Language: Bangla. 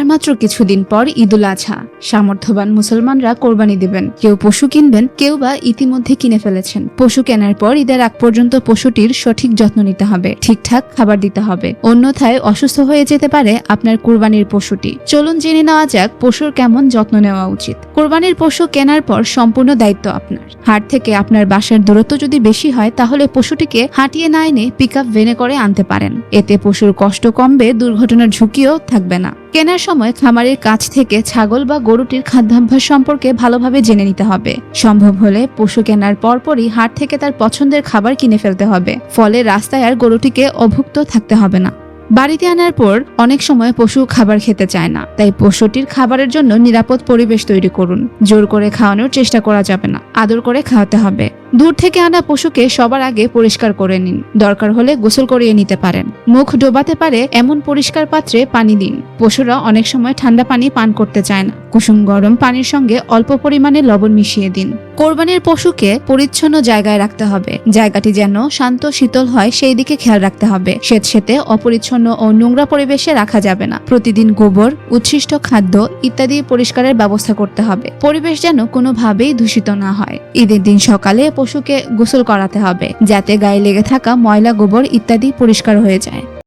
আর মাত্র কিছুদিন পর ঈদুল আজহা। সামর্থ্যবান মুসলমানরা কোরবানি দিবেন। কেউ পশু কিনবেন, কেউ বা ইতিমধ্যে কিনে ফেলেছেন। পশু কেনার পর ঈদের আগ পর্যন্ত পশুটির সঠিক যত্ন নিতে হবে, ঠিকঠাক খাবার দিতে হবে। অন্যথায় অসুস্থ হয়ে যেতে পারে আপনার কোরবানির পশুটি। চলুন জেনে নেওয়া যাক পশুর কেমন যত্ন নেওয়া উচিত। কোরবানির পশু কেনার পর সম্পূর্ণ দায়িত্ব আপনার। হাট থেকে আপনার বাসার দূরত্ব যদি বেশি হয়, তাহলে পশুটিকে হাঁটিয়ে না এনে পিক আপ ভেনে করে আনতে পারেন। এতে পশুর কষ্ট কমবে, দুর্ঘটনার ঝুঁকিও থাকবে না। কেনার সময় খামারের কাছ থেকে ছাগল বা গরুটির খাদ্যাভ্যাস সম্পর্কে ভালোভাবে জেনে নিতে হবে। সম্ভব হলে পশু কেনার পরপরই হাট থেকে তার পছন্দের খাবার কিনে ফেলতে হবে। ফলে রাস্তায় আর গরুটিকে অভুক্ত থাকতে হবে না। বাড়িতে আনার পর অনেক সময় পশু খাবার খেতে চায় না। তাই পশুটির খাবারের জন্য নিরাপদ পরিবেশ তৈরি করুন। জোর করে খাওয়ানোর চেষ্টা করা যাবে না। আদর করে খাওয়াতে হবে। দূর থেকে আনা পশুকে সবার আগে পরিষ্কার করে নিন। দরকার হলে গোসল করিয়ে নিতে পারেন। মুখ ডোবাতে পারে এমন পরিষ্কার পাত্রে পানি দিন। পশুরা অনেক সময় ঠান্ডা পানি পান করতে চায় না। কুসুম গরম পানির সঙ্গে অল্প পরিমাণে লবণ মিশিয়ে দিন। কোরবানির পশুকে পরিচ্ছন্ন জায়গায় রাখতে হবে। জায়গাটি যেন শান্ত শীতল হয়, সেই দিকে খেয়াল রাখতে হবে। স্বেতসেতে অপরিচ্ছন্ন ও নোংরা পরিবেশে রাখা যাবে না। প্রতিদিন গোবর, উচ্ছিষ্ট খাদ্য ইত্যাদি পরিষ্কারের ব্যবস্থা করতে হবে। পরিবেশ যেন কোনোভাবেই দূষিত না হয়। ঈদের দিন সকালে পশুকে গোসল করাতে হবে যাতে গায়ে লেগে থাকা ময়লা গোবর ইত্যাদি পরিষ্কার হয়ে যায়।